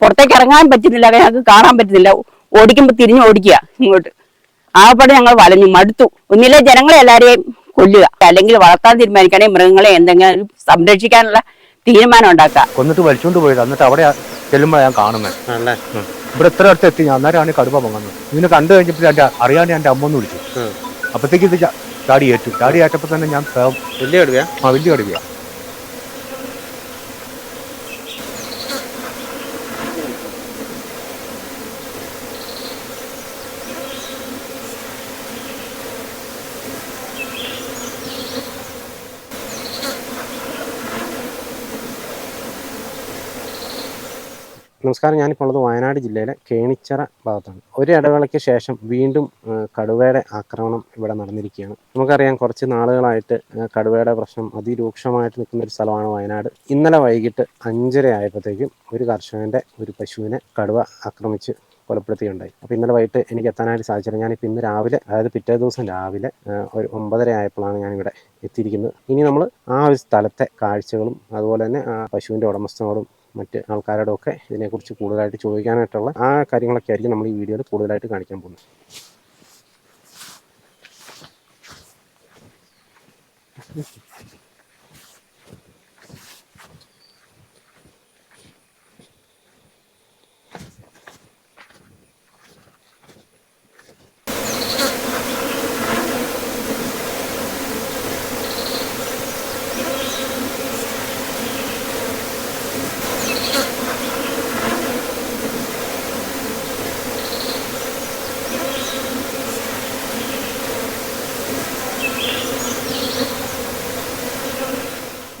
പുറത്തേക്ക് ഇറങ്ങാൻ പറ്റുന്നില്ല ഞങ്ങൾക്ക് കാണാൻ പറ്റുന്നില്ല. ഓടിക്കുമ്പോൾ തിരിഞ്ഞ് ഓടിക്കുക ഇങ്ങോട്ട്. ആകപ്പാടെ ഞങ്ങൾ വലഞ്ഞു മടുത്തു. ഒന്നിലെ ജനങ്ങളെ എല്ലാവരെയും കൊല്ലുക. അല്ലെങ്കിൽ വളർത്താൻ തീരുമാനിക്കണേ മൃഗങ്ങളെ എന്തെങ്കിലും സംരക്ഷിക്കാനുള്ള തീരുമാനം ഉണ്ടാക്കാം കൊന്നിട്ട് വലിച്ചോണ്ട് പോയത്. എന്നിട്ട് അവിടെ ചെല്ലുമ്പോൾ ഞാൻ കാണുന്നത് ഇവിടെ എത്ര അടുത്ത് എത്തി. ഞാൻ അന്നേരമാണ് ഈ കടുവ പൊങ്ങുന്നത്. ഇതിനെ കണ്ടു കഴിഞ്ഞപ്പോൾ എന്റെ അറിയാണ്ട് എന്റെ അമ്മ ഒന്ന് വിളിച്ചു അപ്പത്തേക്ക് അപ്പോഴത്തേക്ക് ഇത് ചാടി ഏറ്റു. ചാടി ഏറ്റപ്പോൾ തന്നെ ഞാൻ വലിയ കടുവയാ? ആ വലിയ കടുവയാ. നമസ്കാരം ഞാനിപ്പോൾ ഉള്ളത് വയനാട് ജില്ലയിലെ കേണിച്ചറ ഭാഗത്താണ്. ഒരു ഇടവേളയ്ക്ക് ശേഷം വീണ്ടും കടുവയുടെ ആക്രമണം ഇവിടെ നടന്നിരിക്കുകയാണ്. നമുക്കറിയാം കുറച്ച് നാളുകളായിട്ട് കടുവയുടെ പ്രശ്നം അതിരൂക്ഷമായിട്ട് നിൽക്കുന്ന ഒരു സ്ഥലമാണ് വയനാട്. ഇന്നലെ വൈകിട്ട് അഞ്ചര ആയപ്പോഴത്തേക്കും ഒരു കർഷകന്റെ ഒരു പശുവിനെ കടുവ ആക്രമിച്ച് കൊലപ്പെടുത്തുകയുണ്ടായി. അപ്പോൾ ഇന്നലെ വൈകിട്ട് എനിക്ക് എത്താനായിട്ട് സാധിച്ചില്ല. ഞാനിപ്പോൾ ഇന്ന് രാവിലെ അതായത് പിറ്റേ ദിവസം രാവിലെ ഒരു ഒമ്പതര ആയപ്പോഴാണ് ഞാനിവിടെ എത്തിയിരിക്കുന്നത്. ഇനി നമ്മൾ ആ ഒരു സ്ഥലത്തെ കാഴ്ചകളും അതുപോലെ തന്നെ ആ പശുവിന്റെ ഉടമസ്ഥനോടും മറ്റ് ആൾക്കാരോടും ഒക്കെ ഇതിനെക്കുറിച്ച് കൂടുതലായിട്ട് ചോദിക്കാനായിട്ടുള്ള ആ കാര്യങ്ങളൊക്കെ ആയിരിക്കും നമ്മൾ ഈ വീഡിയോയിൽ കൂടുതലായിട്ട് കാണിക്കാൻ പോകുന്നത്.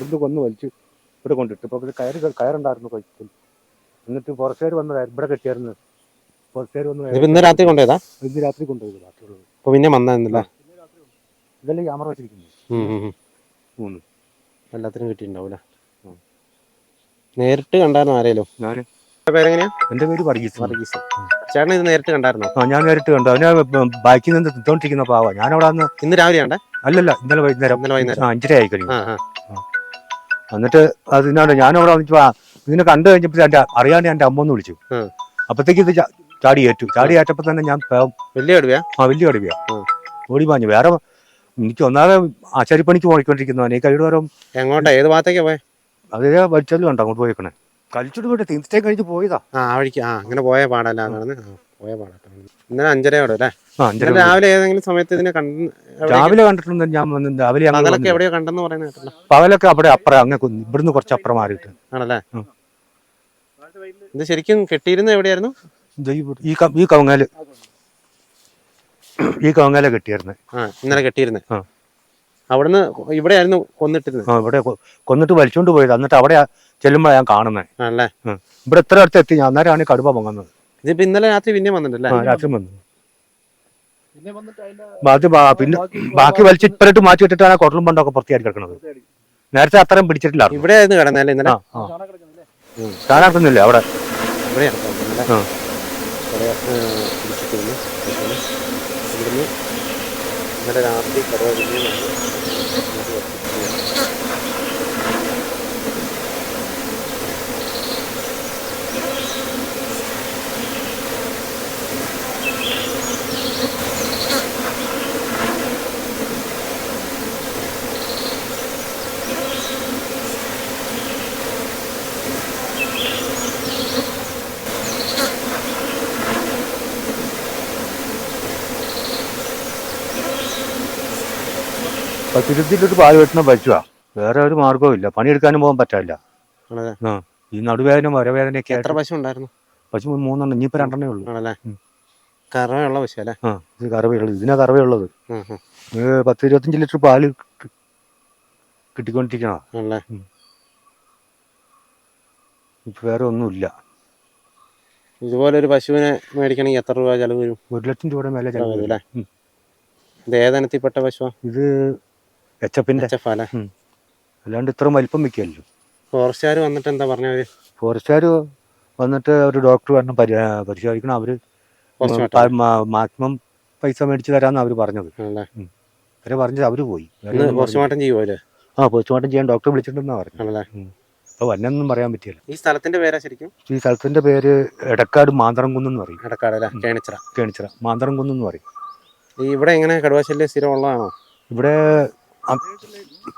ഇത് കൊന്ന് വലിച്ചു ഇവിടെ കൊണ്ടിട്ട്. ഇപ്പോൾ ഇത് കയറ് കയറുണ്ടായിരുന്നു കൊയ്ക്കും എന്നിട്ട് പുറത്തേർ വന്നതായിരുന്നു ഇവിടെ കെട്ടിയായിരുന്നു. വന്ന് ഇന്ന് രാത്രി കൊണ്ടുപോയതാ? ഇന്ന് രാത്രി കൊണ്ടുപോയി ബാക്കിയുള്ളത്. അപ്പൊ പിന്നെ വന്നില്ല ഇതല്ലേ ക്യാമറ വെച്ചിരിക്കുന്നത്. മൂന്ന്. എല്ലാത്തിനും കിട്ടിയിട്ടുണ്ടാവൂല നേരിട്ട് കണ്ടായിരുന്നു ആരേലും? പേരെങ്ങനെയാ? എന്റെ പേര് വർഗീസ്. വർഗീസ്. ചേട്ടൻ ഇത് നേരിട്ട് കണ്ടായിരുന്നോ? ആ ഞാൻ നേരിട്ട് കണ്ടു. അവനെ ബാക്കി നിന്ന് തിന്നോണ്ടിരിക്കുന്ന പാവാ. ഞാൻ അവിടെ ഇന്ന് രാവിലെ അല്ലല്ല ഇന്നലെ വൈകുന്നേരം. ഇന്നലെ വൈകുന്നേരം. ആ, അഞ്ചര ആയി കഴിഞ്ഞു ആ. ആ. എന്നിട്ട് അത് ഞാൻ ഞാനവിടെ വന്നിട്ട് ആ, ഇതിനെ കണ്ടു കഴിഞ്ഞപ്പോൾ എന്റെ അറിയാണ്ട് എന്റെ അമ്മ ഒന്ന് വിളിച്ചു. അപ്പത്തേക്ക് അപ്പോഴത്തേക്ക് ഇത് ചാ- ചാടി ഏറ്റു. ചാടി ഏറ്റപ്പോൾ തന്നെ ഞാൻ വലിയ കടുവയാ? ആ വലിയ കടുവയാ. ഉം. ഓടി പാഞ്ഞു. വേറെ എനിക്ക് ഒന്നാമത് ആശാരിപ്പണിക്ക് പോയിക്കൊണ്ടിരിക്കുന്നവനെ ഈ കഴിയുടെ ഓരോ എങ്ങോട്ടാ? ഏത് ഭാഗത്തേക്കാ പോയെ? അതെ വലിച്ചല്ലോ ഉണ്ട് അങ്ങോട്ട് പോയിക്കണേ. കളിച്ചിട്ട് പോയിട്ട് തീർച്ചയായും കഴിഞ്ഞ് പോയതാ. ആ ആ വഴിക്ക്. ആ അങ്ങനെ പോയ പാടല്ല നടന്ന് ആ. പോയ പാടാട്ടോ ഇന്നലെ അഞ്ചരയോടെ അല്ലേ? ആ അഞ്ചര ഇന്നലെ രാവിലെ ഏതെങ്കിലും സമയത്ത് ഇതിനെ കണ്ട രാവിലെ കണ്ടിട്ടുണ്ട് ഞാൻ വന്ന് രാവിലെ ഞങ്ങൾ പകലൊക്കെ വന്നു. എവിടെയോ കണ്ടെന്ന് പറയുന്ന കേട്ടല്ലോ. പകലൊക്കെ അവിടെ അപ്പുറം അങ്ങ് കുന്ന് ഇവിടുന്ന് കുറച്ച് അപ്പുറം മാറിയിട്ട്. ആണല്ലേ? ഉം. ഇത് ശരിക്കും കെട്ടിയിരുന്ന എവിടെയായിരുന്നു? ഇത് ഈ ഈ ക- ഈ കവങ്ങാൽ. ഈ കവങ്ങാല കെട്ടിയായിരുന്നെ ആ ഇന്നലെ കെട്ടിയിരുന്നേ. ആ. അവിടുന്ന് ഇവിടെയായിരുന്നു കൊന്നിട്ടിരുന്നത്. ആ ഇവിടെ കൊ- കൊന്നിട്ട് വലിച്ചോണ്ട് പോയത്. എന്നിട്ട് അവിടെ ചെല്ലുമ്പോഴാണ് ഞാൻ കാണുന്നത് ആണല്ലേ? ഇവിടെ എത്ര അടുത്ത് എത്തി? ഞാൻ അന്നേരമാണ് ഈ കടുവ പൊങ്ങുന്നത്. ഇതിപ്പോ ഇന്നലെ രാത്രി പിന്നെ വന്നിട്ടല്ലേ? ആ രാത്രി വന്നു. ബാക്കി ബാ- പിന്നെ ബാക്കി വലിച്ചിട്ട് മാറ്റി ഇട്ടിട്ടാണ് കൊട്ടലും പണ്ടൊക്കെ പുറത്തേക്ക് കിടക്കുന്നത് നേരത്തെ അത്രയും പിടിച്ചിട്ടില്ല ഇവിടെയായിരുന്നു കിടന്നല്ലേ ഇന്നലെ? കാണാക്കുന്നില്ല അവിടെ? ഇവിടെയാണ് കിടന്നല്ലേ ആ. ഇവിടെ പിടിച്ചിട്ടിരുന്നു. ഇവിടുന്ന് ഇന്നലെ രാത്രി കടുവ പത്തിരുത്തിയിട്ടൊരു പാൽ വെട്ടുന്ന പറ്റുക വേറെ ഒരു മാർഗവും ഇല്ല. പണിയെടുക്കാനും പോകാൻ പറ്റില്ല ആണല്ലേ? ആ ഈ നടുവേദന വരവേദനയൊക്കെ എത്ര പശു ഉണ്ടായിരുന്നു പശു മൂന്നെണ്ണം ഇനിയിപ്പോ രണ്ടെണ്ണേ ഉള്ളൂ. ആണല്ലേ? കറവയുള്ള പശു അല്ലേ? ആ ഇത് കറവയുള്ളത്. ഇതിനാ കറവയുള്ളത്. പത്ത് ഇരുപത്തഞ്ച് ലിറ്റർ പാൽ കിട്ടിക്കൊണ്ടിരിക്കണോ ആണല്ലേ? ഇപ്പൊ വേറെ ഒന്നുമില്ല. ഇതുപോലെ ഒരു പശുവിനെ മേടിക്കണമെങ്കിൽ എത്ര രൂപ ചെലവ് വരും? ഒരു ലക്ഷം രൂപയുടെ മേലെ ചെലവ് വരും അല്ലേ. ഇത് ഏതനത്തിൽപ്പെട്ട പശുവാ? ഇത് എച്ചപ്പിന്റെ? അല്ലാണ്ട് ഇത്ര വലിപ്പം വെക്കുമല്ലോ ഫോറസ്റ്റുകാർ വന്നിട്ട് എന്താ പറഞ്ഞവര് ഫോറസ്റ്റുകാർ വന്നിട്ട് ഒരു ഡോക്ടർ പറഞ്ഞു പരി പരിശോധിക്കണം. പോസ്റ്റ്മോർട്ടം മാക്സിമം പൈസ മേടിച്ച് തരാമെന്ന് അവർ പറഞ്ഞത്. അവരെ പറഞ്ഞത് അവർ പോയി. പോസ്റ്റ്മോർട്ടം ചെയ്യുമല്ലേ അവർ? ആ പോസ്റ്റ്മോർട്ടം ചെയ്യാൻ ഡോക്ടർ വിളിച്ചിട്ടുണ്ടെന്നാണ് പറഞ്ഞു അപ്പൊ വന്നൊന്നും പറയാൻ പറ്റിയില്ല ഈ സ്ഥലത്തിന്റെ പേരാ ശരിക്കും? ഈ സ്ഥലത്തിന്റെ പേര് എടക്കാട് മാന്തറംകുന്ന് എന്ന് പറയും. എടക്കാട് അല്ലേ? കേണിച്ചിറ. കേണിച്ചിറ. മാന്തറംകുന്ന് എന്ന് പറയും. ഇവിടെ എങ്ങനെ കടുവാശല്യം സ്ഥിരം ഉള്ളതാണോ ഇവിടെ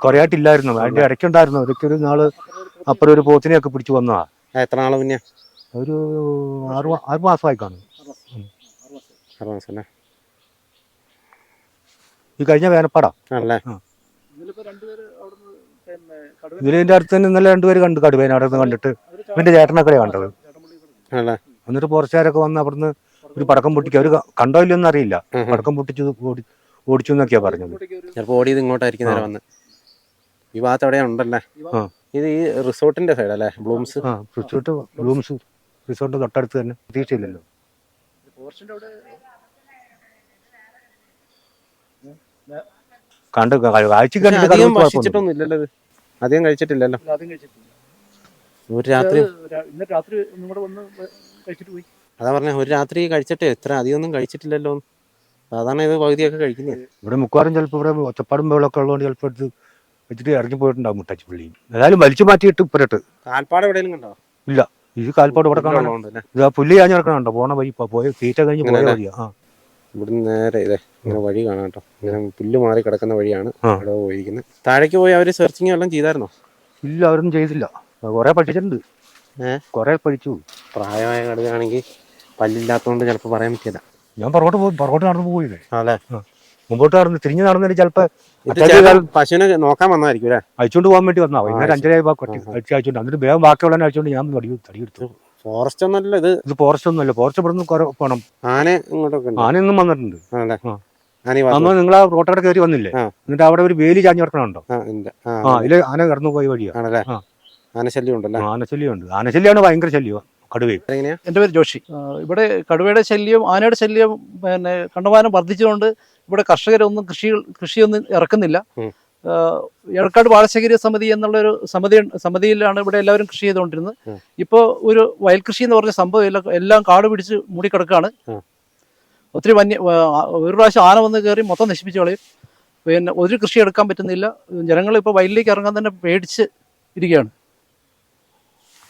കുറേ ആയിട്ടില്ലായിരുന്നു അതിന്റെ ഇടയ്ക്കുണ്ടായിരുന്നു. ഇടയ്ക്ക് ഒരു നാൾ അപ്പുറം ഒരു പോത്തിനെയൊക്കെ പിടിച്ചു വന്നതാ എത്ര നാൾ മുന്നേ? ഒരു ആറ് ആറ് മാസമായി കാണും. ആറ് മാസം അല്ലേ ഈ കഴിഞ്ഞ വേനപ്പാടാ. ആണല്ലേ? ഇതിന്റെ അടുത്ത് തന്നെ ഇന്നലെ രണ്ടുപേര് കണ്ടു കടുവേനെ അവിടെ നിന്ന് കണ്ടിട്ട്. ഇവന്റെ ചേട്ടനൊക്കെ കണ്ടത്. ആണല്ലേ? എന്നിട്ട് പുറച്ചാരൊക്കെ വന്ന് അവിടുന്ന് ഒരു പടക്കം പൊട്ടിക്കുക അവർ കണ്ടോ ഇല്ലെന്നറിയില്ല പടക്കം പൊട്ടിച്ചു ഓടി ഓടിച്ചു എന്നൊക്കെയാ പറഞ്ഞത്. ചിലപ്പോ ഓടിയത് ഇങ്ങോട്ടായിരിക്കും നേരെ വന്ന്. ഈ ഭാഗത്ത് അവിടെ ഉണ്ടല്ലേ? ആ. ഇത് ഈ റിസോർട്ടിന്റെ സൈഡ് അല്ലേ? ബ്ലൂംസ് ആ റിസോർട്ട് റൂംസ് റിസോർട്ട് തൊട്ടടുത്ത് തന്നെ. പ്രതീക്ഷയില്ലല്ലോ. കണ്ട് കാഴ്ച പക്ഷെ കണ്ടിട്ട് അധികം. ഭക്ഷിച്ചിട്ടൊന്നും ഇല്ലല്ലോ ഇത്. അധികം കഴിച്ചിട്ടില്ലല്ലോ. ആദ്യം കഴിച്ചിട്ടില്ല. ഒരു രാത്രി ഇത് രാ- ഇന്നലെ രാത്രി ഒന്നും കൂടെ വന്ന് കഴിച്ചിട്ട് പോയി. അതാ പറഞ്ഞ ഒരു രാത്രി കഴിച്ചിട്ട് ഇത്ര അധികം ഒന്നും കഴിച്ചിട്ടില്ലല്ലോ സാധാരണ ഇത് പകുതിയൊക്കെ കഴിക്കുന്നേ. ഇവിടെ മുക്കുവാറും ചിലപ്പോൾ ഇവിടെ ഒച്ചപ്പാടും വെള്ളമൊക്കെ ഉള്ളതുകൊണ്ട് ചിലപ്പോൾ എടുത്ത് വെച്ചിട്ട് ഇറങ്ങി പോയിട്ടുണ്ടാവും മുട്ടാച്ചി പുള്ളിയും ഏതായാലും വലിച്ചു മാറ്റിയിട്ട് ഇപ്പരട്ട് കാൽപ്പാട് എവിടെയെങ്കിലും കണ്ടോ? ഇല്ല. ഈ കാൽപ്പാട് ഇവിടെ ഉള്ളതുകൊണ്ടല്ലേ ഇത് ആ പുല്ല് ഞാൻ കിടക്കണുണ്ടോ പോണ വഴി പോയ തീറ്റ കഴിഞ്ഞ് പോയ? വഴിയാ. ആ. ഇവിടുന്ന് നേരെ ഇതേ ഇങ്ങനെ വഴി കാണാം കേട്ടോ. ഇങ്ങനെ പുല്ല് മാറി കിടക്കുന്ന വഴിയാണ് അവിടെ പോയിരിക്കുന്നത്. താഴേക്ക് പോയി അവർ സെർച്ചിങ് എല്ലാം ചെയ്തായിരുന്നോ? ഇല്ല അവരൊന്നും ചെയ്തില്ല. കുറെ പഠിച്ചിട്ടുണ്ട്. ഏഹ് കുറെ പഠിച്ചു. പ്രായമായ കടുകയാണെങ്കിൽ പല്ലില്ലാത്തതുകൊണ്ട് ചിലപ്പോൾ പറയാൻ പറ്റില്ല ഞാൻ പുറകോട്ട് പോയി പുറകോട്ട് നടന്നു പോയില്ലേ അല്ലേ മുമ്പോട്ട് നടന്ന് തിരിഞ്ഞ് നടന്നിട്ട് ചിലപ്പോ ഇത് അറ്റാക്ക് ചേട്ടൻ പശുവിനെ നോക്കാൻ വന്നായിരിക്കും അല്ലേ? അയച്ചുകൊണ്ട് പോകാൻ വേണ്ടി വന്നാ വൈകുന്നേരം അഞ്ചര അടിച്ച് അയച്ചോണ്ട് എന്നിട്ട് വേഗം ബാക്കിയുള്ള അയച്ചോണ്ട് ഞാൻ തടി തടിയെടുത്തു ഫോറസ്റ്റ് ഒന്നല്ല ഇത് ഇത്. ഫോറസ്റ്റ് ഒന്നുമല്ല. ഫോറസ്റ്റ് ഇവിടെ നിന്ന് പോണം. ആന ഇങ്ങോട്ടൊക്കെ ആന ഇന്നും വന്നിട്ടുണ്ട് അന്ന് നിങ്ങൾ ആ റോട്ടോടെ കയറി വന്നില്ലേ? എന്നിട്ട് അവിടെ ഒരു വേലി ചാഞ്ഞു കിടക്കണുണ്ടോ? ആ ഇല്ല ആന കടന്നു പോയ വഴിയാണ് ആനശല്യം ഉണ്ടല്ലോ? ആനശല്യം ഉണ്ട് ആനശല്യാണ് ആനശല്യമാണ് ഭയങ്കര ശല്യം കടുവയും. എങ്ങനെയാ എന്റെ പേര് ജോഷി. ആ, ഇവിടെ കടുവയുടെ ശല്യം ആനയുടെ ശല്യം പിന്നെ കണ്ടമാനം വർദ്ധിച്ചുകൊണ്ട് ഇവിടെ കർഷകരൊന്നും കൃഷി കൃഷിയൊന്നും ഇറക്കുന്നില്ല. ഉം. ആ, എടക്കാട് സമിതി എന്നുള്ളൊരു സമിതി സമിതിയിലാണ് ഇവിടെ എല്ലാവരും കൃഷി ചെയ്തുകൊണ്ടിരുന്നത്. ഉം. ഇപ്പോൾ ഒരു വയൽ കൃഷി എന്ന് പറഞ്ഞ സംഭവം എല്ലാം എല്ലാം കാട് പിടിച്ച് മൂടിക്കിടക്കാണ്. ഉം. ഒത്തിരി വന്യ ആ, ഒരു പ്രാവശ്യം ആന വന്ന് കയറി മൊത്തം നശിപ്പിച്ചു കളയും. പിന്നെ ഒരു കൃഷി എടുക്കാൻ പറ്റുന്നില്ല. ജനങ്ങൾ ഇപ്പോൾ വയലിലേക്ക് ഇറങ്ങാൻ തന്നെ പേടിച്ച് ഇരിക്കുകയാണ്.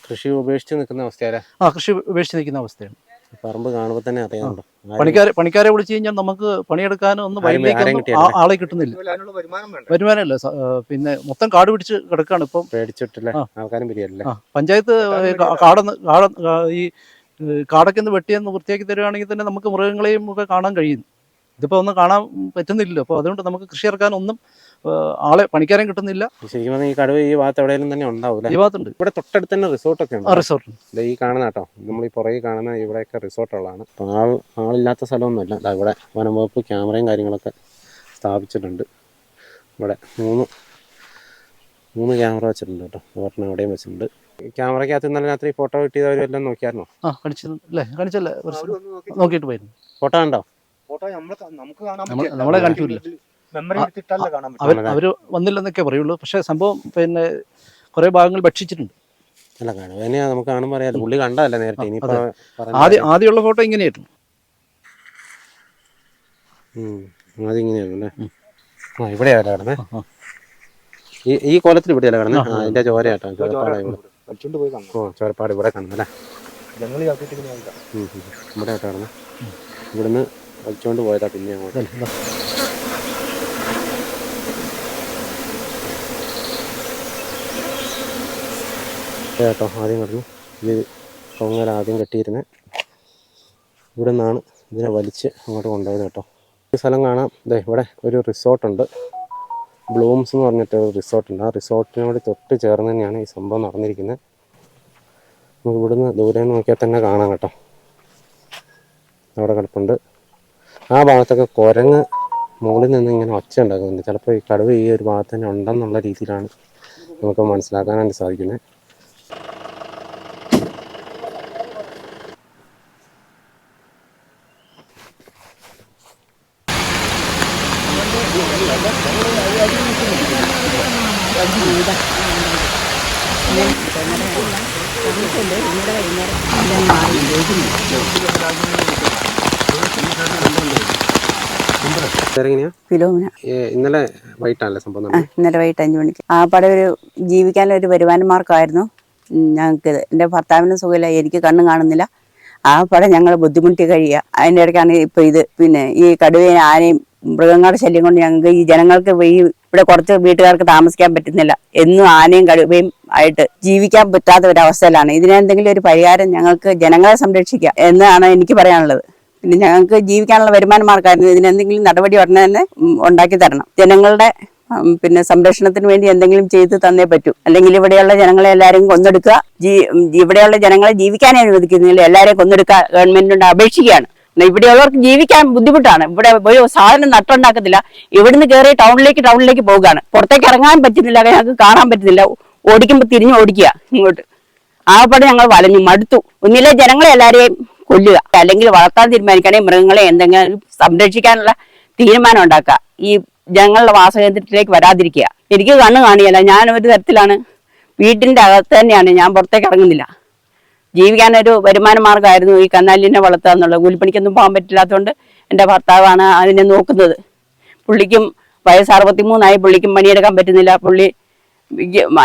കൃഷി ഉപേക്ഷിച്ച് നിൽക്കുന്ന അവസ്ഥയല്ലേ ആ കൃഷി ഉപേക്ഷിച്ച് നിൽക്കുന്ന അവസ്ഥയാണ്. പറമ്പ് കാണുമ്പോൾ തന്നെ അറിയാമല്ലോ പണിക്കാരെ പണിക്കാരെ വിളിച്ചു കഴിഞ്ഞാൽ നമുക്ക് പണിയെടുക്കാനോ ഒന്നും. ആ- ആളെ കിട്ടുന്നില്ല. വരുമാനമല്ല. പിന്നെ മൊത്തം കാട് പിടിച്ച് കിടക്കാണ് ഇപ്പം. പേടിച്ചിട്ടില്ല? ആൾക്കാരും പിരിയല്ലേ പഞ്ചായത്ത് കാടന്ന് കാട ഈ കാടൊക്കെ ഒന്ന് വെട്ടിയെന്ന് വൃത്തിയാക്കി തരുവാണെങ്കിൽ തന്നെ നമുക്ക് മൃഗങ്ങളെയും ഒക്കെ കാണാൻ കഴിയും. ഇതിപ്പോൾ ഒന്നും കാണാൻ പറ്റുന്നില്ലല്ലോ. അപ്പോൾ അതുകൊണ്ട് നമുക്ക് കൃഷി ഇറക്കാൻ ഒന്നും ഏ, ആളെ പണിക്കാരൻ കിട്ടുന്നില്ല. ശരിക്കും പറഞ്ഞാൽ ഈ കടുവ ഈ ഭാഗത്ത് എവിടെയെങ്കിലും തന്നെ ഉണ്ടാവും അല്ലേ? ഈ ഭാഗത്തുണ്ട്. ഇവിടെ തൊട്ടടുത്ത് തന്നെ റിസോർട്ടൊക്കെ ഒക്കെ ഉണ്ട്? റിസോർട്ട് ദേ ഈ കാണുന്ന കേട്ടോ നമ്മൾ ഈ പുറകെ കാണുന്ന ഇവിടെയൊക്കെ റിസോർട്ടുള്ളതാണ് അപ്പോൾ ആൾ ആളില്ലാത്ത സ്ഥലമൊന്നുമില്ല. ഇവിടെ വനംവകുപ്പ് ക്യാമറയും കാര്യങ്ങളൊക്കെ സ്ഥാപിച്ചിട്ടുണ്ട്. ഇവിടെ മൂന്ന് മൂന്ന് ക്യാമറ വെച്ചിട്ടുണ്ട് കേട്ടോ. ഒരെണ്ണം അവിടെയും വെച്ചിട്ടുണ്ട്. ഈ ക്യാമറയ്ക്കകത്ത് ഇന്നലെ രാത്രി ഫോട്ടോ കിട്ടിയവരും എല്ലാം നോക്കിയായിരുന്നോ? ആ കാണിച്ചത് അല്ലേ? കാണിച്ചല്ലേ നോക്കിയിട്ട് പോയിരുന്നു. ഫോട്ടോ കണ്ടോ? ഫോട്ടോ നമുക്ക് കാണാൻ നമ്മളെ- നമ്മളെ കാണിക്കൂല. മെമ്മറി എടുത്തിട്ടല്ലേ കാണാൻ അവർ അവർ അവർ വന്നില്ലെന്നൊക്കെ പറയുള്ളൂ. പക്ഷേ സംഭവം പിന്നെ കുറേ ഭാഗങ്ങൾ ഭക്ഷിച്ചിട്ടുണ്ട്. അല്ല കടുവേനെ നമുക്ക് കാണുമ്പോൾ അറിയാലോ പുള്ളി കണ്ടതല്ല നേരത്തെ. ആ, ഇനിയിപ്പോ പറഞ്ഞ ആദ്യം ആദ്യമുള്ള ഫോട്ടോ ഇങ്ങനെയായിരുന്നു. ഉം. അല്ലേ? ആ ഇവിടെയല്ല കിടന്നേ. ആ, ആ. ഈ ഈ കോലത്തിൽ ഇവിടെയല്ല കിടന്നേ? ആ, ആ അതിന്റെ ചോരയാട്ടോ. ചോരപ്പാടാ ഇവിടെ. വലിച്ചോണ്ട് പോയി കാണാം ഓ ചോരപ്പാട് ഇവിടെ ഇങ്ങനെ. ഉം, ഉം. ഇവിടെ ആട്ടോ കിടന്നേ. ഇവിടുന്ന് വലിച്ചോണ്ട് പോയതാ പിന്നെ അങ്ങോട്ട് ഇതല്ലേ, ഇതാ. ഇത് കേട്ടോ ആദ്യം കിടന്നു ഇത് കൊങ്ങൽ ആദ്യം കെട്ടിയിരുന്നത് ഇവിടെ നിന്നാണ് ഇതിനെ വലിച്ച് അങ്ങോട്ട് കൊണ്ടുപോയത് കേട്ടോ. ഈ സ്ഥലം കാണാം. ദേ ഇവിടെ ഒരു റിസോർട്ടുണ്ട് ബ്ലൂംസ് എന്ന് പറഞ്ഞിട്ട് ഒരു റിസോർട്ടുണ്ട് ആ റിസോർട്ടിനോട് തൊട്ട് ചേർന്ന് തന്നെയാണ് ഈ സംഭവം നടന്നിരിക്കുന്നത്. നമുക്ക് ഇവിടുന്ന് ദൂരെ നോക്കിയാൽ തന്നെ കാണാം കേട്ടോ. അവിടെ കിടപ്പുണ്ട്. ആ ഭാഗത്തൊക്കെ കുരങ്ങ് മുകളിൽ നിന്ന് ഇങ്ങനെ ഒച്ച ഉണ്ടാക്കുന്നുണ്ട്. ചിലപ്പോൾ ഈ കടുവ ഈ ഒരു ഭാഗത്ത് തന്നെ ഉണ്ടെന്നുള്ള രീതിയിലാണ് നമുക്ക് മനസ്സിലാക്കാനായിട്ട് സാധിക്കുന്നത്. ഫിലോമിന ഇന്നലെ വൈകിട്ടാണല്ലേ സംഭവം ഇന്നലെ വൈകിട്ട് അഞ്ചു മണിക്ക്. ആ പടം ഒരു ജീവിക്കാനുള്ള ഒരു വരുമാന മാർഗമായിരുന്നു ഞങ്ങൾക്ക് എന്റെ ഭർത്താവിന് സുഖമില്ല എനിക്ക് കണ്ണും കാണുന്നില്ല. ആ പടം ഞങ്ങൾ ബുദ്ധിമുട്ടി കഴിയുക. അതിന്റെ ഇടയ്ക്കാണ് ഇപ്പോൾ ഇത് പിന്നെ ഈ കടുവയും ആനയും മൃഗങ്ങളുടെ ശല്യം കൊണ്ട് ഞങ്ങൾക്ക് ഈ ജനങ്ങൾക്ക് ഈ ഇവിടെ കുറച്ച് വീട്ടുകാർക്ക് താമസിക്കാൻ പറ്റുന്നില്ല. എന്നും ആനയും കടുവയും ആയിട്ട് ജീവിക്കാൻ പറ്റാത്ത ഒരു അവസ്ഥയിലാണ് ഇതിനെന്തെങ്കിലും ഒരു പരിഹാരം ഞങ്ങൾക്ക് ജനങ്ങളെ സംരക്ഷിക്കുക എന്നാണ് എനിക്ക് പറയാനുള്ളത്. പിന്നെ ഞങ്ങൾക്ക് ജീവിക്കാനുള്ള വരുമാന മാർഗമായിരുന്നു. ഇതിനെന്തെങ്കിലും നടപടി ഉടനെ തന്നെ ഉണ്ടാക്കി തരണം. ജനങ്ങളുടെ പിന്നെ സംരക്ഷണത്തിന് വേണ്ടി എന്തെങ്കിലും ചെയ്ത് തന്നേ പറ്റൂ. അല്ലെങ്കിൽ ഇവിടെയുള്ള ജനങ്ങളെ എല്ലാവരും കൊന്നെടുക്കുക. ഇവിടെയുള്ള ജനങ്ങളെ ജീവിക്കാനേ അനുവദിക്കുന്നില്ല. എല്ലാവരെയും കൊന്നെടുക്കുക ഗവൺമെന്റിനോട് അപേക്ഷിക്കുകയാണ്. ഇവിടെയുള്ളവർക്ക് ജീവിക്കാൻ ബുദ്ധിമുട്ടാണ്. ഇവിടെ ഒരു സാധനം നട്ടുണ്ടാക്കത്തില്ല. ഇവിടുന്ന് കയറി ടൗണിലേക്ക് ടൗണിലേക്ക് പോവുകയാണ്. പുറത്തേക്ക് ഇറങ്ങാൻ പറ്റുന്നില്ല ഞങ്ങൾക്ക് കാണാൻ പറ്റുന്നില്ല. ഓടിക്കുമ്പോൾ തിരിഞ്ഞ് ഓടിക്കുക ഇങ്ങോട്ട്. ആകപ്പാട് ഞങ്ങൾ വലഞ്ഞു മടുത്തു. ഒന്നിലെ ജനങ്ങളെ എല്ലാവരെയും കൊല്ലുക. അല്ലെങ്കിൽ വളർത്താൻ തീരുമാനിക്കണേ മൃഗങ്ങളെ എന്തെങ്കിലും സംരക്ഷിക്കാനുള്ള തീരുമാനം ഉണ്ടാക്കുക. ഈ ജനങ്ങളുടെ വാസകേന്ദ്രത്തിലേക്ക് വരാതിരിക്കുക. എനിക്ക് കണ്ണ് കാണിയല്ല ഞാൻ ഒരു തരത്തിലാണ്. വീട്ടിന്റെ അകത്ത് തന്നെയാണ് ഞാൻ പുറത്തേക്ക് ഇറങ്ങുന്നില്ല. ജീവിക്കാനൊരു വരുമാന മാർഗമായിരുന്നു ഈ കന്നാലിനെ വളർത്തുക എന്നുള്ളത്. കൂലിപ്പണിക്കൊന്നും പോകാൻ പറ്റില്ലാത്തതുകൊണ്ട് എന്റെ ഭർത്താവാണ് അതിനെ നോക്കുന്നത്. പുള്ളിക്കും വയസ്സ് അറുപത്തിമൂന്നായി പുള്ളിക്കും പണിയെടുക്കാൻ പറ്റുന്നില്ല. പുള്ളി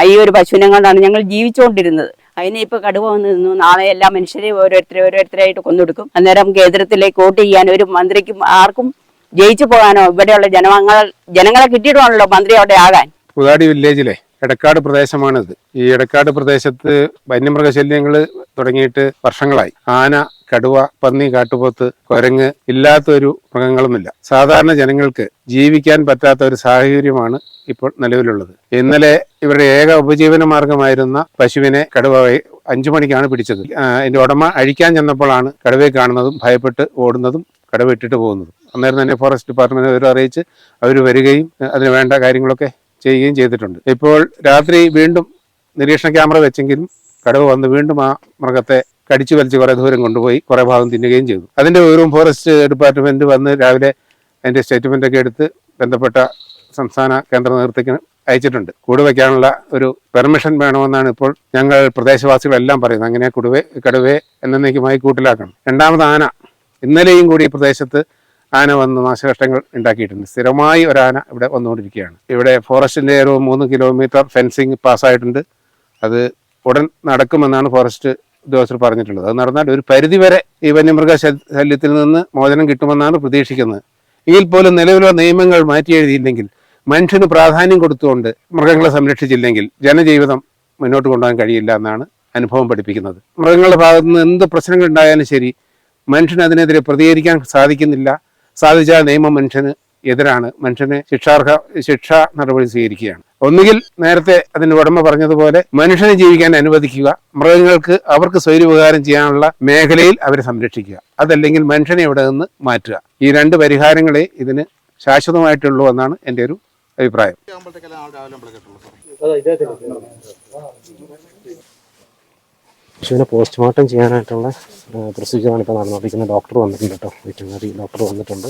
ഈ- ഒരു പശുവിനെ കൊണ്ടാണ് ഞങ്ങൾ ജീവിച്ചുകൊണ്ടിരുന്നത്. അതിനെ ഇപ്പോൾ കടുവ വന്ന് നിന്നു. നാളെ എല്ലാ മനുഷ്യരെയും ഓരോരുത്തരെ ഓരോരുത്തരായിട്ട് കൊന്നെടുക്കും. അന്നേരം കേന്ദ്രത്തിലേക്ക് വോട്ട് ചെയ്യാൻ ഒരു മന്ത്രിക്കും ആർക്കും ജയിച്ചു പോകാനോ ഇവിടെയുള്ള ജനങ്ങൾ ജനങ്ങളെ കിട്ടിയിട്ടുണ്ടല്ലോ മന്ത്രി അവിടെ ആകാൻ. വില്ലേജിലെ എടക്കാട് പ്രദേശമാണിത്. ഈ എടക്കാട് പ്രദേശത്ത് വന്യമൃഗശല്യങ്ങൾ തുടങ്ങിയിട്ട് വർഷങ്ങളായി. ആന കടുവ പന്നി കാട്ടുപോത്ത് കുരങ്ങ് ഇല്ലാത്തൊരു മൃഗങ്ങളുമില്ല സാധാരണ ജനങ്ങൾക്ക് ജീവിക്കാൻ പറ്റാത്ത ഒരു സാഹചര്യമാണ് ഇപ്പോൾ നിലവിലുള്ളത്. ഇന്നലെ ഇവരുടെ ഏക ഉപജീവന മാർഗമായിരുന്ന പശുവിനെ കടുവ അഞ്ചു മണിക്കാണ് പിടിച്ചത്. അതിന്റെ ഉടമ അഴിക്കാൻ ചെന്നപ്പോഴാണ് കടുവയെ കാണുന്നതും ഭയപ്പെട്ട് ഓടുന്നതും കടുവ ഇട്ടിട്ട് പോകുന്നതും. അന്നേരം തന്നെ ഫോറസ്റ്റ് ഡിപ്പാർട്ട്മെന്റ് അവർ അറിയിച്ച് അവർ വരികയും അതിന് വേണ്ട കാര്യങ്ങളൊക്കെ ചെയ്യുകയും ചെയ്തിട്ടുണ്ട്. ഇപ്പോൾ രാത്രി വീണ്ടും നിരീക്ഷണ ക്യാമറ വെച്ചെങ്കിലും കടുവ വന്ന് വീണ്ടും ആ മൃഗത്തെ കടിച്ചു വലിച്ച് കുറെ ദൂരം കൊണ്ടുപോയി കുറേ ഭാഗം തിന്നുകയും ചെയ്തു. അതിന്റെ വിവരവും ഫോറസ്റ്റ് ഡിപ്പാർട്ട്മെന്റ് വന്ന് രാവിലെ അതിന്റെ സ്റ്റേറ്റ്മെന്റ് ഒക്കെ എടുത്ത് ബന്ധപ്പെട്ട സംസ്ഥാന കേന്ദ്ര നേതൃത്വത്തിന് അയച്ചിട്ടുണ്ട്. കൂട് വയ്ക്കാനുള്ള ഒരു പെർമിഷൻ വേണമെന്നാണ് ഇപ്പോൾ ഞങ്ങൾ പ്രദേശവാസികളെല്ലാം പറയുന്നത്. അങ്ങനെ കുടുവെ കടുവയെ എന്നേക്കുമായി കൂട്ടിലാക്കണം. രണ്ടാമത് ആന. ഇന്നലെയും കൂടി ഈ പ്രദേശത്ത് ആന വന്ന് നാശനഷ്ടങ്ങൾ ഉണ്ടാക്കിയിട്ടുണ്ട്. സ്ഥിരമായി ഒരു ആന ഇവിടെ വന്നുകൊണ്ടിരിക്കുകയാണ്. ഇവിടെ ഫോറസ്റ്റിന്റെ ഒരു മൂന്ന് കിലോമീറ്റർ ഫെൻസിങ് പാസ്സായിട്ടുണ്ട്. അത് ഉടൻ നടക്കുമെന്നാണ് ഫോറസ്റ്റ് ഉദ്യോഗസ്ഥർ പറഞ്ഞിട്ടുള്ളത്. അത് നടന്നാൽ ഒരു പരിധിവരെ ഈ വന്യമൃഗ ശല്യത്തിൽ നിന്ന് മോചനം കിട്ടുമെന്നാണ് പ്രതീക്ഷിക്കുന്നത്. എങ്കിൽ പോലും നിലവിലുള്ള നിയമങ്ങൾ മാറ്റി എഴുതിയില്ലെങ്കിൽ മനുഷ്യന് പ്രാധാന്യം കൊടുത്തുകൊണ്ട് മൃഗങ്ങളെ സംരക്ഷിച്ചില്ലെങ്കിൽ ജനജീവിതം മുന്നോട്ട് കൊണ്ടുപോകാൻ കഴിയില്ല എന്നാണ് അനുഭവം പഠിപ്പിക്കുന്നത്. മൃഗങ്ങളുടെ ഭാഗത്തുനിന്ന് എന്ത് പ്രശ്നങ്ങൾ ഉണ്ടായാലും ശരി മനുഷ്യന് അതിനെതിരെ പ്രതികരിക്കാൻ സാധിക്കുന്നില്ല. സാധിച്ചാൽ നിയമം മനുഷ്യന് എതിരാണ്. മനുഷ്യനെ ശിക്ഷാർഹ ശിക്ഷ നടപടി സ്വീകരിക്കുകയാണ്. ഒന്നുകിൽ നേരത്തെ അതിന്റെ ഉടമ പറഞ്ഞതുപോലെ മനുഷ്യനെ ജീവിക്കാൻ അനുവദിക്കുക മൃഗങ്ങൾക്ക് അവർക്ക് സ്വൈര്യോപകാരം ചെയ്യാനുള്ള മേഖലയിൽ അവരെ സംരക്ഷിക്കുക. അതല്ലെങ്കിൽ മനുഷ്യനെ ഇവിടെ നിന്ന് മാറ്റുക. ഈ രണ്ട് പരിഹാരങ്ങളെ ഇതിന് ശാശ്വതമായിട്ടുള്ളൂ എന്നാണ് എന്റെ ഒരു അഭിപ്രായം. പശുവിനെ പോസ്റ്റ്മോർട്ടം ചെയ്യാനായിട്ടുള്ള പ്രൊസീജിയറാണ് ഇപ്പോൾ നടന്നുകൊണ്ടിരിക്കുന്നത് ഡോക്ടർ വന്നിട്ടുണ്ട് കേട്ടോ വെറ്റിനറി ഡോക്ടർ വന്നിട്ടുണ്ട്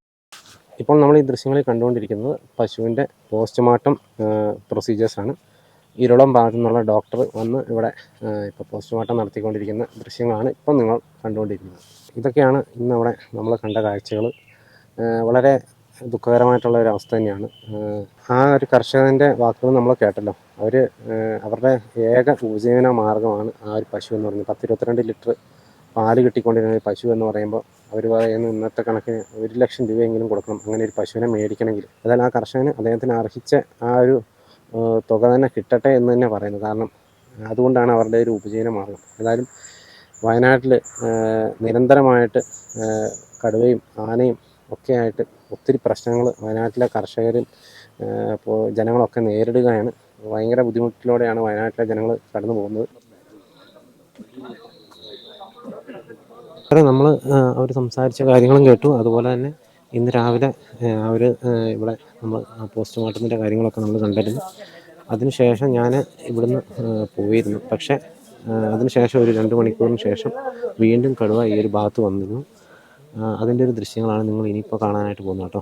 ഇപ്പോൾ നമ്മൾ ഈ ദൃശ്യങ്ങളിൽ കണ്ടുകൊണ്ടിരിക്കുന്നത് പശുവിന്റെ പോസ്റ്റ്മോർട്ടം പ്രൊസീജിയേഴ്സാണ് ഇരുളം ഭാഗത്തു നിന്നുള്ള ഡോക്ടർ വന്ന് ഇവിടെ ഇപ്പോൾ പോസ്റ്റ്മോർട്ടം നടത്തിക്കൊണ്ടിരിക്കുന്ന ദൃശ്യങ്ങളാണ് ഇപ്പം നിങ്ങൾ കണ്ടുകൊണ്ടിരിക്കുന്നത്. ഇതൊക്കെയാണ് ഇന്ന് അവിടെ നമ്മൾ കണ്ട കാഴ്ചകൾ. വളരെ ദുഃഖകരമായിട്ടുള്ള ഒരു അവസ്ഥ തന്നെയാണ്. ആ ഒരു കർഷകന്റെ വാക്കുകൾ നമ്മൾ കേട്ടല്ലോ. അവർ അവരുടെ ഏക ഉപജീവന മാർഗമാണ് ആ ഒരു പശു എന്ന് പറയുന്നത്. പത്തിരുപത്തിരണ്ട് ലിറ്റർ പാൽ കിട്ടിക്കൊണ്ടിരുന്ന ഒരു പശു എന്ന് പറയുമ്പോൾ അവർ പറയുന്നു ഇന്നത്തെ കണക്കിന് ഒരു ലക്ഷം രൂപയെങ്കിലും കൊടുക്കണം. അങ്ങനെ ഒരു പശുവിനെ മേടിക്കണമെങ്കിൽ. അതായത് ആ കർഷകന് അദ്ദേഹത്തിന് അർഹിച്ച ആ ഒരു തുക തന്നെ കിട്ടട്ടെ എന്ന് തന്നെ പറയുന്നത്. കാരണം അതുകൊണ്ടാണ് അവരുടെ ഒരു ഉപജീവന മാർഗം. ഏതായാലും വയനാട്ടിൽ നിരന്തരമായിട്ട് കടുവയും ആനയും ഒക്കെയായിട്ട് ഒത്തിരി പ്രശ്നങ്ങൾ വയനാട്ടിലെ കർഷകരും ജനങ്ങളൊക്കെ നേരിടുകയാണ്. ഭയങ്കര ബുദ്ധിമുട്ടിലൂടെയാണ് വയനാട്ടിലെ ജനങ്ങൾ കടന്നു പോകുന്നത് നമ്മൾ അവർ സംസാരിച്ച കാര്യങ്ങളും കേട്ടു. അതുപോലെ തന്നെ ഇന്ന് രാവിലെ അവർ ഇവിടെ നമ്മൾ പോസ്റ്റ്മോർട്ടത്തിന്റെ കാര്യങ്ങളൊക്കെ നമ്മൾ കണ്ടിരുന്നു. അതിനുശേഷം ഞാൻ ഇവിടുന്ന് പോയിരുന്നു. പക്ഷേ അതിനുശേഷം ഒരു രണ്ട് മണിക്കൂറിന് ശേഷം വീണ്ടും കടുവ ഈ ഒരു ഭാഗത്ത് വന്നിരുന്നു. അതിന്റെ ഒരു ദൃശ്യങ്ങളാണ് നിങ്ങൾ ഇനിയിപ്പോൾ കാണാനായിട്ട് പോകുന്നത് കേട്ടോ.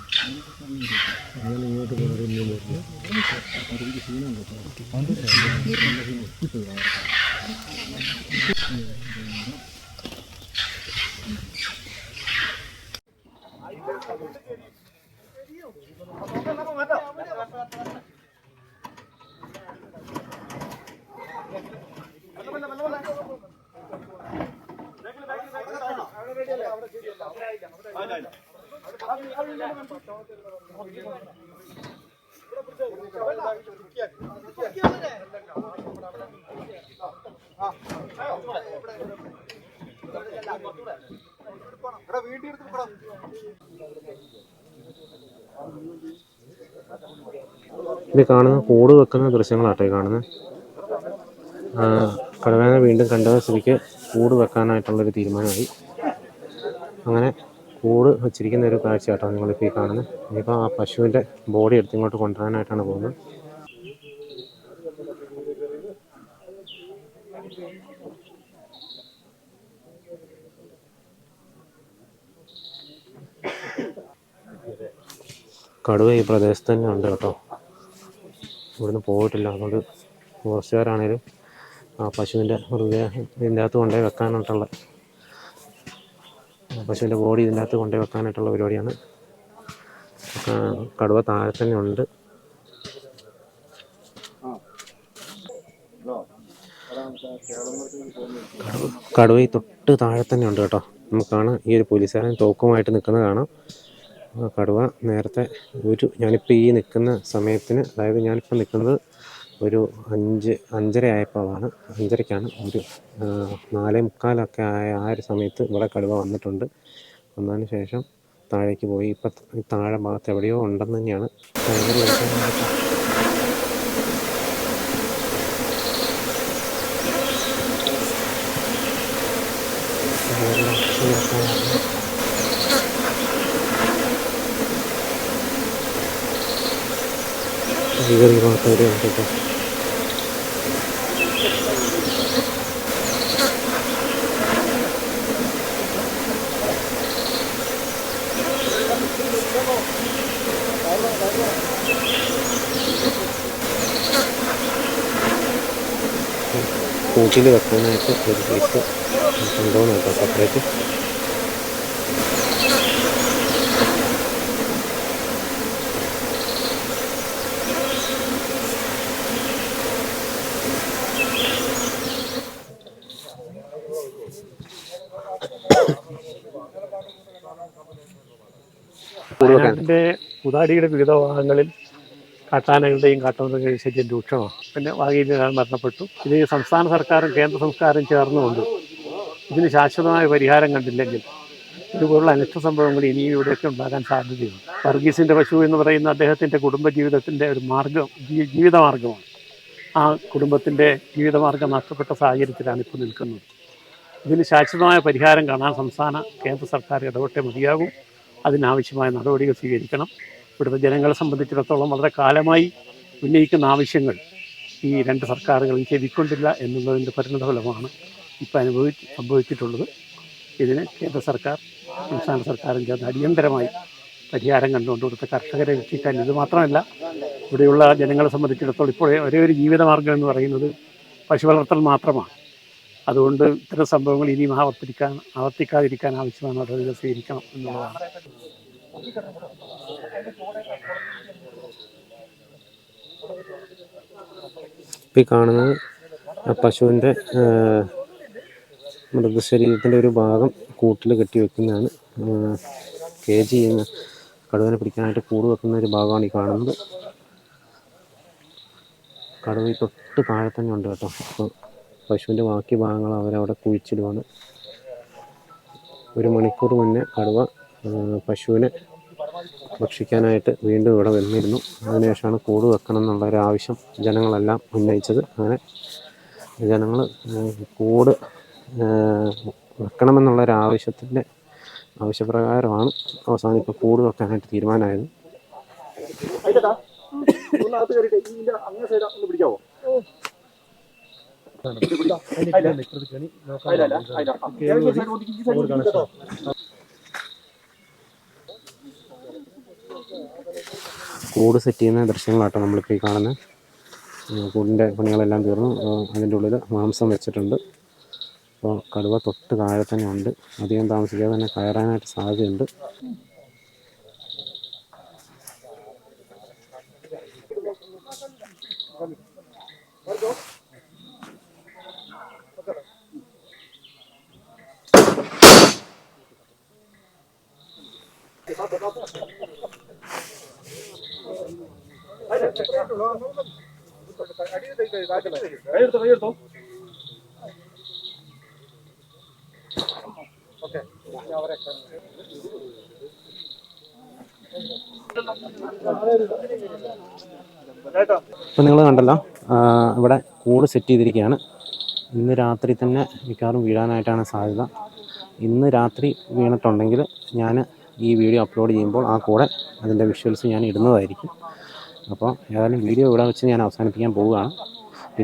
ഞാൻ ഇങ്ങോട്ട് പറയുന്നില്ല സീനുണ്ട് കാണുന്ന കൂട് വെക്കുന്ന ദൃശ്യങ്ങളാട്ടെ കാണുന്നത് കടവേന വീണ്ടും കണ്ട സ്ഥിതിക്ക് കൂട് വെക്കാനായിട്ടുള്ളൊരു തീരുമാനമായി. അങ്ങനെ കൂട് വെച്ചിരിക്കുന്ന ഒരു കാഴ്ച കേട്ടോ നിങ്ങളിപ്പോൾ ഈ കാണുന്നത് ഇനിയിപ്പോൾ ആ പശുവിന്റെ ബോഡി എടുത്ത് ഇങ്ങോട്ട് കൊണ്ടുവരാനായിട്ടാണ് പോകുന്നത്. കടുവ ഈ പ്രദേശത്ത് തന്നെ ഉണ്ട് കേട്ടോ. ഇവിടുന്ന് പോയിട്ടില്ല. അതുകൊണ്ട് ഫോറസ്റ്റുകാരാണേലും ആ പശുവിന്റെ മൃഗയെ ഇതിന്റെ അകത്ത് കൊണ്ടുപോയി വെക്കാനായിട്ടുള്ള പശുവിന്റെ ബോഡി ഇതിന്റെ അകത്ത് കൊണ്ടുപോയി വെക്കാനായിട്ടുള്ള പരിപാടിയാണ്. കടുവ താഴെ തന്നെ ഉണ്ട്. കടുവ ഈ തൊട്ട് താഴെ തന്നെ ഉണ്ട് കേട്ടോ. നമുക്കാണ് ഈ ഒരു പോലീസുകാരൻ തോക്കുമായിട്ട് നിൽക്കുന്നത് കാണാം. കടുവ നേരത്തെ ഒരു ഞാനിപ്പോൾ ഈ നിൽക്കുന്ന സമയത്തിന് അതായത് ഞാനിപ്പോൾ നിൽക്കുന്നത് ഒരു അഞ്ച് അഞ്ചര ആയപ്പോഴാണ്. അഞ്ചരയ്ക്കാണ് ഒരു നാലേ മുക്കാലൊക്കെ ആയ ആ ഒരു സമയത്ത് ഇവിടെ കടുവ വന്നിട്ടുണ്ട്. വന്നതിന് ശേഷം താഴേക്ക് പോയി. ഇപ്പം താഴെ ഭാഗത്ത് എവിടെയോ ഉണ്ടെന്ന് തന്നെയാണ്. ഭീകര മാത്രമേ കേട്ടോ കൂട്ടിൽ വെക്കാനായിട്ട് ഒരു പീസ് കൊണ്ടുപോകുന്നു കേട്ടോ സെപ്പറേറ്റ് വയനാട്ടിന്റെ ഉദാടിയുടെ വിവിധ ഭാഗങ്ങളിൽ കാട്ടാനകളുടെയും കാട്ടുമൃഗങ്ങളുടെയും ശല്യം രൂക്ഷമാണ്. പിന്നെ വാഗീരനാൾ മരണപ്പെട്ടു. ഇത് സംസ്ഥാന സർക്കാരും കേന്ദ്ര സംസ്കാരം ചേർന്നുകൊണ്ട് ഇതിന് ശാശ്വതമായ പരിഹാരം കണ്ടില്ലെങ്കിൽ ഇതുപോലുള്ള അനിഷ്ട സംഭവങ്ങൾ ഇനിയും ഇവിടെയൊക്കെ ഉണ്ടാകാൻ സാധ്യതയുണ്ട്. വർഗീസിന്റെ പശു എന്ന് പറയുന്ന അദ്ദേഹത്തിന്റെ കുടുംബ ജീവിതത്തിന്റെ ഒരു മാർഗം ജീവിതമാർഗമാണ് ആ കുടുംബത്തിന്റെ ജീവിതമാർഗം നഷ്ടപ്പെട്ട സാഹചര്യത്തിലാണ് ഇപ്പോൾ നിൽക്കുന്നത്. ഇതിന് ശാശ്വതമായ പരിഹാരം കാണാൻ സംസ്ഥാന കേന്ദ്ര സർക്കാർ ഇടപെട്ടേ മതിയാകും. അതിനാവശ്യമായ നടപടികൾ സ്വീകരിക്കണം. ഇവിടുത്തെ ജനങ്ങളെ സംബന്ധിച്ചിടത്തോളം വളരെ കാലമായി ഉന്നയിക്കുന്ന ആവശ്യങ്ങൾ ഈ രണ്ട് സർക്കാരുകളും ചെവിക്കൊണ്ടില്ല എന്നുള്ളതിന്റെ പരിണതഫലമാണ് ഇപ്പം അനുഭവി സംഭവിച്ചിട്ടുള്ളത്. ഇതിന് കേന്ദ്ര സർക്കാർ സംസ്ഥാന സർക്കാരും ചേർന്ന് അടിയന്തരമായി പരിഹാരം കണ്ടുകൊണ്ട് ഇവിടുത്തെ കർഷകരെ രക്ഷിക്കാൻ ഇത് മാത്രമല്ല ഇവിടെയുള്ള ജനങ്ങളെ സംബന്ധിച്ചിടത്തോളം ഇപ്പോൾ ഒരേ ഒരു ജീവിതമാർഗം എന്ന് പറയുന്നത് പശു വളർത്തൽ മാത്രമാണ്. അതുകൊണ്ട് ഇത്തരം സംഭവങ്ങൾ ഇനിയും ആവർത്തിക്കാൻ ആവർത്തിക്കാതിരിക്കാൻ ആവശ്യമായ നടപടികൾ സ്വീകരിക്കണം എന്നുള്ളതാണ്. ഈ കാണുന്നത് പശുവിന്റെ മൃതശരീരത്തിന്റെ ഒരു ഭാഗം കൂട്ടിൽ കെട്ടി വെക്കുന്നതാണ്. കെ ജി ചെയ്യുന്ന കടുവനെ പിടിക്കാനായിട്ട് കൂട് വെക്കുന്ന ഒരു ഭാഗമാണ് ഈ കാണുന്നത്. കടുവ തൊട്ട് താഴെ തന്നെ ഉണ്ട് കേട്ടോ. അപ്പോൾ പശുവിന്റെ ബാക്കി ഭാഗങ്ങൾ അവരവിടെ കുഴിച്ചിടുവാണ്. ഒരു മണിക്കൂർ മുന്നേ കടുവ പശുവിനെ ഭക്ഷിക്കാനായിട്ട് വീണ്ടും ഇവിടെ വന്നിരുന്നു. അതിനുശേഷമാണ് കൂട് വെക്കണം എന്നുള്ള ഒരു ആവശ്യം ജനങ്ങളെല്ലാം ഉന്നയിച്ചത്. അങ്ങനെ ജനങ്ങൾ കൂട് വെക്കണമെന്നുള്ള ഒരു ആവശ്യത്തിന്റെ ആവശ്യപ്രകാരമാണ് അവസാനം ഇപ്പോൾ കൂട് വെക്കാനായിട്ട് തീരുമാനമായത്. കൂട് സെറ്റ് ചെയ്യുന്ന ദൃശ്യങ്ങളാട്ടോ നമ്മളിപ്പോൾ ഈ കാണുന്നത് കൂടിന്റെ പണികളെല്ലാം തീർന്നു. അതിന്റെ ഉള്ളിൽ മാംസം വെച്ചിട്ടുണ്ട്. അപ്പോൾ കടുവ തൊട്ട് താഴെ തന്നെ ഉണ്ട്. അധികം താമസിക്കാതെ തന്നെ കയറാനായിട്ട് സാധ്യതയുണ്ട്. ഇപ്പോൾ നിങ്ങൾ കണ്ടല്ലോ ഇവിടെ കൂട് സെറ്റ് ചെയ്തിരിക്കുകയാണ്. ഇന്ന് രാത്രി തന്നെ മിക്കവാറും വീഴാനായിട്ടാണ് സാധ്യത. ഇന്ന് രാത്രി വീണിട്ടുണ്ടെങ്കിൽ ഞാൻ ഈ വീഡിയോ അപ്ലോഡ് ചെയ്യുമ്പോൾ ആ കൂടെ അതിന്റെ വിഷ്വൽസ് ഞാൻ ഇടുന്നതായിരിക്കും. അപ്പോൾ ഏതായാലും വീഡിയോ ഇവിടെ വെച്ച് ഞാൻ അവസാനിപ്പിക്കാൻ പോവുകയാണ്.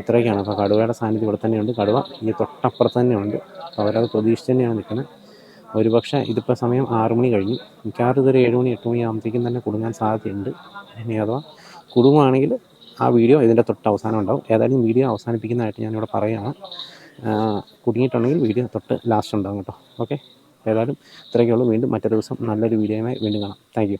ഇത്രയൊക്കെയാണ്. അപ്പോൾ കടുവയുടെ സാന്നിധ്യം ഇവിടെ തന്നെയുണ്ട്. കടുവ ഈ തൊട്ടപ്പുറത്ത് തന്നെയുണ്ട്. അവരത് പ്രതീക്ഷിച്ച് തന്നെയാണ് നിൽക്കുന്നത്. ഒരുപക്ഷെ ഇതിപ്പോൾ സമയം ആറു മണി കഴിഞ്ഞു. മിക്കവാറും ഇതൊരു ഏഴ് മണി എട്ട് മണി ആകുമ്പോഴത്തേക്കും തന്നെ കുടുങ്ങാൻ സാധ്യതയുണ്ട്. ഇനി അഥവാ കുടുങ്ങുവാണെങ്കിൽ ആ വീഡിയോ ഇതിന്റെ തൊട്ട് അവസാനം ഉണ്ടാവും. ഏതായാലും വീഡിയോ അവസാനിപ്പിക്കുന്നതായിട്ട് ഞാനിവിടെ പറയുകയാണ്. കുടുങ്ങിയിട്ടുണ്ടെങ്കിൽ വീഡിയോ തൊട്ട് ലാസ്റ്റ് ഉണ്ടാകും കേട്ടോ. ഓക്കെ ഏതായാലും ഇത്രയൊക്കെ ഉള്ളൂ വീണ്ടും മറ്റൊരു ദിവസം നല്ലൊരു വീഡിയോയുമായി വീണ്ടും കാണാം. താങ്ക്